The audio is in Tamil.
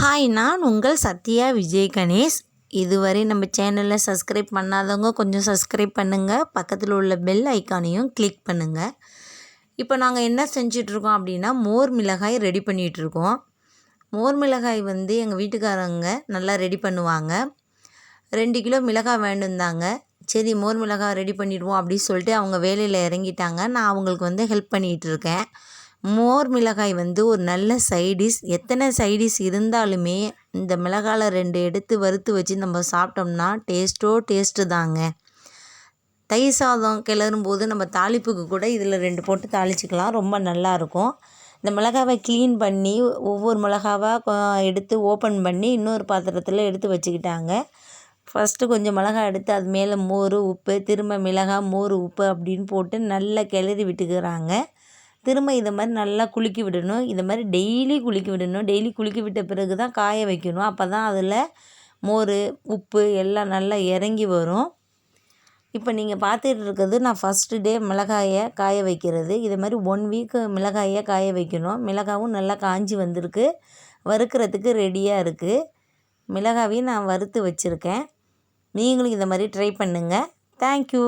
ஹாய் நான் உங்கள் சத்யா விஜய் கணேஷ். இதுவரை நம்ம சேனலில் சப்ஸ்கிரைப் பண்ணாதவங்க கொஞ்சம் சப்ஸ்கிரைப் பண்ணுங்கள் பக்கத்தில் உள்ள பெல் ஐக்கானையும் கிளிக் பண்ணுங்கள் இப்போ நாங்கள் என்ன செஞ்சிட்ருக்கோம் அப்படின்னா மோர் மிளகாய் ரெடி பண்ணிகிட்ருக்கோம் மோர் மிளகாய் வந்து எங்கள் வீட்டுக்காரங்க நல்லா ரெடி பண்ணுவாங்க. ரெண்டு கிலோ மிளகாய் வேண்டுந்தாங்க சரி மோர் மிளகாய் ரெடி பண்ணிடுவோம் அப்படின்னு சொல்லிட்டு அவங்க வேலையில் இறங்கிட்டாங்க. நான் அவங்களுக்கு வந்து ஹெல்ப் பண்ணிகிட்டு இருக்கேன் மோர் மிளகாய் வந்து ஒரு நல்ல சைடிஷ் எத்தனை சைடிஷ் இருந்தாலுமே இந்த மிளகாயில் ரெண்டு எடுத்து வறுத்து வச்சு நம்ம சாப்பிட்டோம்னா டேஸ்ட்டோ டேஸ்ட்டு தாங்க. தயிர் சாதம் கிளறும் போது நம்ம தாளிப்புக்கு கூட இதில் ரெண்டு போட்டு தாளிச்சிக்கலாம். ரொம்ப நல்லாயிருக்கும் இந்த மிளகாவை க்ளீன் பண்ணி ஒவ்வொரு மிளகாவாக எடுத்து ஓப்பன் பண்ணி இன்னொரு பாத்திரத்தில் எடுத்து வச்சுக்கிட்டாங்க. ஃபஸ்ட்டு கொஞ்சம் மிளகாய் எடுத்து அது மேலே மோர் உப்பு திரும்ப மிளகாய் மோர் உப்பு அப்படின்னு போட்டு நல்லா கிளறி விட்டுக்கிறாங்க. திரும்ப இதை மாதிரி நல்லா குலுக்கி விடணும். இதை மாதிரி டெய்லி குலுக்கி விடணும். டெய்லி குலுக்கி விட்ட பிறகு தான் காய வைக்கணும். அப்போ தான் அதில் மோர் உப்பு எல்லாம் நல்லா இறங்கி வரும். இப்போ நீங்கள் பார்த்துட்டு இருக்கிறது நான் ஃபஸ்ட்டு டே மிளகாயை காய வைக்கிறது. இது மாதிரி ஒன் வீக்கு மிளகாயை காய வைக்கணும். மிளகாவும் நல்லா காஞ்சி வந்திருக்கு. வறுக்கிறதுக்கு ரெடியாக இருக்குது மிளகாவையும் நான் வறுத்து வச்சுருக்கேன். நீங்களும் இதை மாதிரி ட்ரை பண்ணுங்கள் தேங்க்யூ